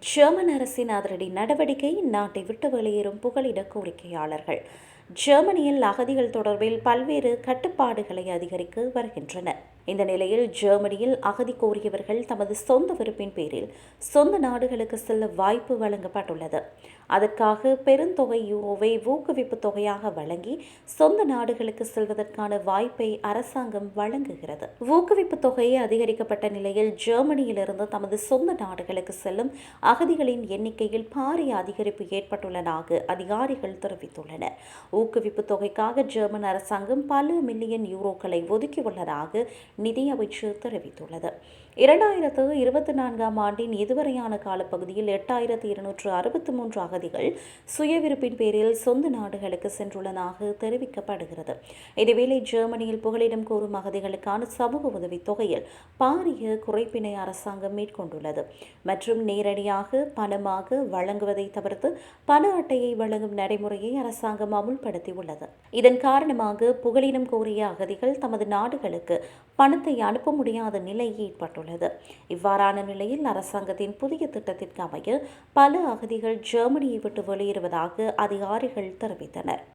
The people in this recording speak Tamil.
ஜெர்மன் அரசின் அதிரடி நடவடிக்கை நாட்டை விட்டு வெளியேறும் புகலிட கோரிக்கையாளர்கள். ஜெர்மனியில் அகதிகள் தொடர்பில் பல்வேறு கட்டுப்பாடுகளை அதிகரிக்க வருகின்றன இந்த நிலையில் ஜெர்மனியில் அகதி கோரியவர்கள் தமது சொந்த விருப்பின் பேரில் சொந்த நாடுகளுக்கு செல்ல வாய்ப்பு வழங்கப்பட்டுள்ளது. அதற்காக பெருந்தொகை யூரோவை ஊக்குவிப்பு தொகையாக வழங்கி சொந்த நாடுகளுக்கு செல்வதற்கான வாய்ப்பை அரசாங்கம் வழங்குகிறது. ஊக்குவிப்பு தொகையை அதிகரிக்கப்பட்ட நிலையில் ஜெர்மனியிலிருந்து தமது சொந்த நாடுகளுக்கு செல்லும் அகதிகளின் எண்ணிக்கையில் பாரிய அதிகரிப்பு ஏற்பட்டுள்ளதாக அதிகாரிகள் தெரிவித்துள்ளனர். ஊக்குவிப்பு தொகைக்காக ஜெர்மன் அரசாங்கம் பல மில்லியன் யூரோக்களை ஒதுக்கியுள்ளதாக நிதி தெரிவித்துள்ளது. இரண்டாயிரத்து இருபத்தி நான்காம் ஆண்டின் இதுவரையான காலப்பகுதியில் எட்டாயிரத்து இருநூற்று அறுபத்தி மூன்று அகதிகள் சுயவிருப்பின் பேரில் சொந்த நாடுகளுக்கு சென்றுள்ளதாக தெரிவிக்கப்படுகிறது. இதேவேளை ஜெர்மனியில் புகலிடம் கோரும் அகதிகளுக்கான சமூக உதவித் தொகையில் பாரிய குறைப்பினை அரசாங்கம் மேற்கொண்டுள்ளது. மற்றும் நேரடியாக பணமாக வழங்குவதை தவிர்த்து பண அட்டையை வழங்கும் நடைமுறையை அரசாங்கம் அமுல்படுத்தியுள்ளது. இதன் காரணமாக புகலிடம் கோரிய அகதிகள் தமது நாடுகளுக்கு பணத்தை அனுப்ப முடியாத நிலை ஏற்பட்டுள்ளது. இவ்வாறான நிலையில் அரசாங்கத்தின் புதிய திட்டத்திற்கு அமைய பல அகதிகள் ஜெர்மனியை விட்டு வெளியேறுவதாக அதிகாரிகள் தெரிவித்தனர்.